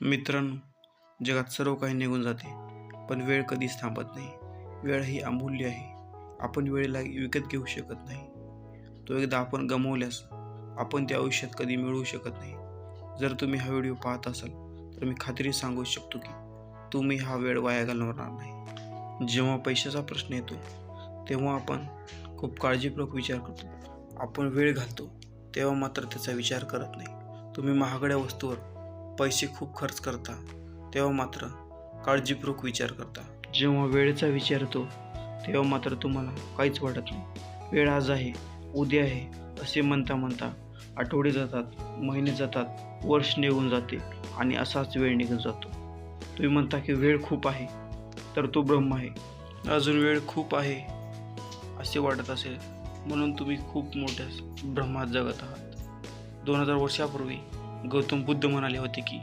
मित्रांनो जगात सर्व काही निघून जाते पण वेळ कधीच थांबत नाही. वेळ ही अमूल्य आहे. आपण वेळेला विकत घेऊ शकत नाही. तो एकदा आपण गमावल्यास आपण त्या आयुष्यात कधी मिळवू शकत नाही. जर तुम्ही हा व्हिडिओ पाहत असाल तर मी खात्री सांगू शकतो की तुम्ही हा वेळ वाया घालवणार नाही. जेव्हा पैशाचा प्रश्न येतो तेव्हा आपण खूप काळजीपूर्वक विचार करतो. आपण वेळ घालतो तेव्हा मात्र त्याचा विचार करत नाही. तुम्ही महागड्या वस्तूवर पैसे खूप खर्च करता तेव्हा मात्र काळजीपूर्वक विचार करता. जेव्हा वेळेचा विचार येतो तेव्हा मात्र तुम्हाला काहीच वाटत नाही. वेळ आज आहे उद्या आहे असे म्हणता म्हणता आठवडे जातात महिने जातात वर्ष निघून जाते आणि असाच वेळ निघून जातो. तुम्ही म्हणता की वेळ खूप आहे तर तो ब्रह्म आहे. अजून वेळ खूप आहे असे वाटत असेल म्हणून तुम्ही खूप मोठ्या ब्रह्मात जगत आहात. दोन हजार वर्षापूर्वी गौतम बुद्ध म्हणाले होते की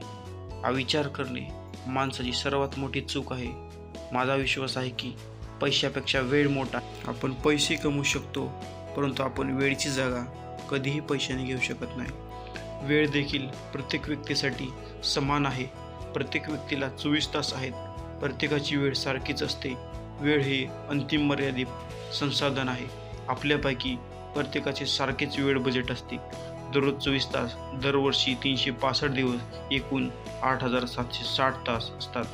हा विचार करणे माणसाची सर्वात मोठी चूक आहे. माझा विश्वास आहे की पैशापेक्षा वेळ मोठा आपण पैसे कमवू शकतो परंतु आपण वेळची जागा कधीही पैशाने घेऊ शकत नाही. वेळ देखील प्रत्येक व्यक्तीसाठी समान आहे. प्रत्येक व्यक्तीला चोवीस तास आहेत. प्रत्येकाची वेळ सारखीच असते. वेळ हे अंतिम मर्यादित संसाधन आहे. आपल्यापैकी प्रत्येकाचे सारखेच वेळ बजेट असते. दररोज चोवीस तास दरवर्षी तीनशे पासष्ट दिवस एकूण आठ हजार सातशे साठ तास असतात.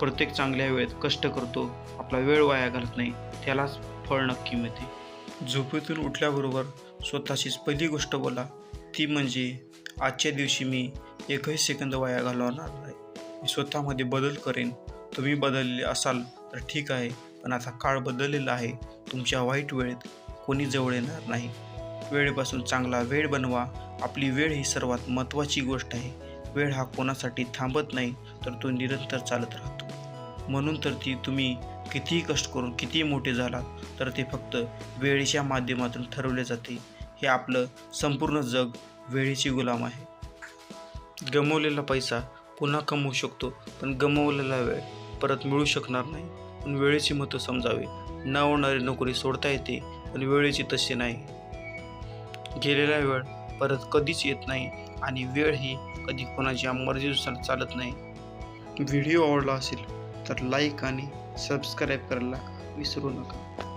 प्रत्येक चांगल्या वेळेत कष्ट करतो आपला वेळ वाया घालत नाही त्यालाच फळ नक्की मिळते. झोपेतून उठल्याबरोबर स्वतःशीच पहिली गोष्ट बोला ती म्हणजे आजच्या दिवशी मी एकही सेकंद वाया घालवणार नाही. मी स्वतःमध्ये बदल करेन. तुम्ही बदलले असाल तर ठीक आहे पण आता काळ बदललेला आहे. तुमच्या वाईट वेळेत कोणी जवळ येणार नाही. वेळेपासून चांगला वेळ बनवा. आपली वेळ ही सर्वात महत्त्वाची गोष्ट आहे. वेळ हा कोणासाठी थांबत नाही तर तो निरंतर चालत राहतो. म्हणून तर ती तुम्ही कितीही कष्ट करून कितीही मोठे झालात तर ते फक्त वेळेच्या माध्यमातून ठरवले जाते. हे आपलं संपूर्ण जग वेळेची गुलाम आहे. गमवलेला पैसा पुन्हा कमवू शकतो पण गमवलेला वेळ परत मिळू शकणार नाही. पण वेळेचे महत्त्व समजावे. न होणारी नोकरी सोडता येते पण वेळेची तशी नाही. गेलेला वेळ परत कधीच येत नाही आणि वेळ ही कधी कोणाच्या मर्जीनुसार चालत नाही. व्हिडिओ आवडला असेल तर लाईक आणि सबस्क्राईब करायला विसरू नका.